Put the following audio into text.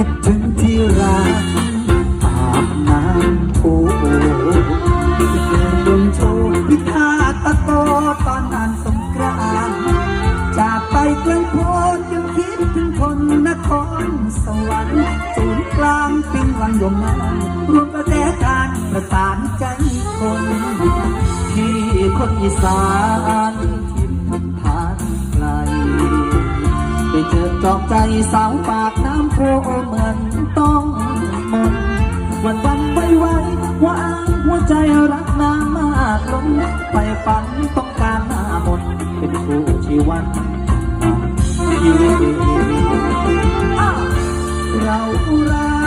คิดถึงที่รักอาบน้ำโอ้เดินบนโชว์พิธาตะโกตอนงานสงกรานจากไปกลางโพยังคิดถึงคนนครสวรรค์ศูนย์กลางปิงวังยมนารวมประแจการประสานใจคน ที่คนอีสานถิ่นทางไกลไปเจอจอบใจสาวปากน โพเหมือนต้องมนวันวันไว้ไว้ว่าอ้างหัวใจรักนางมากล้นไปฝันต้องการหน้ามนเป็นคู่ชีวันชีวิตเรารั